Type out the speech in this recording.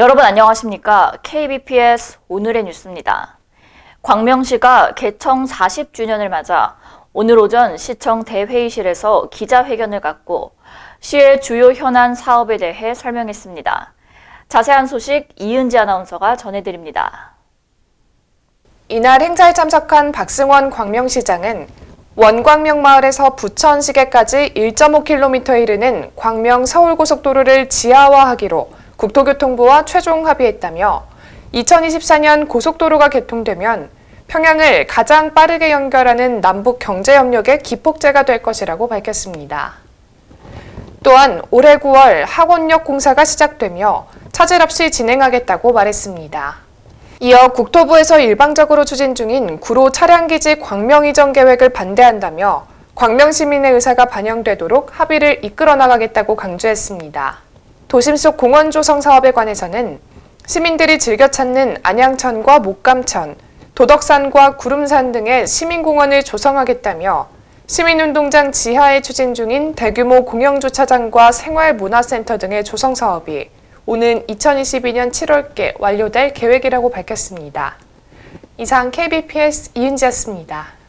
여러분 안녕하십니까? KBPS 오늘의 뉴스입니다. 광명시가 개청 40주년을 맞아 오늘 오전 시청 대회의실에서 기자회견을 갖고 시의 주요 현안 사업에 대해 설명했습니다. 자세한 소식 이은지 아나운서가 전해드립니다. 이날 행사에 참석한 박승원 광명시장은 원광명 마을에서 부천 시계까지 1.5km에 이르는 광명 서울고속도로를 지하화하기로 국토교통부와 최종 합의했다며 2024년 고속도로가 개통되면 평양을 가장 빠르게 연결하는 남북 경제 협력의 기폭제가 될 것이라고 밝혔습니다. 또한 올해 9월 학원역 공사가 시작되며 차질 없이 진행하겠다고 말했습니다. 이어 국토부에서 일방적으로 추진 중인 구로 차량기지 광명 이전 계획을 반대한다며 광명 시민의 의사가 반영되도록 합의를 이끌어 나가겠다고 강조했습니다. 도심 속 공원 조성 사업에 관해서는 시민들이 즐겨 찾는 안양천과 목감천, 도덕산과 구름산 등의 시민공원을 조성하겠다며 시민운동장 지하에 추진 중인 대규모 공영주차장과 생활문화센터 등의 조성 사업이 오는 2022년 7월께 완료될 계획이라고 밝혔습니다. 이상 KBPS 이은지였습니다.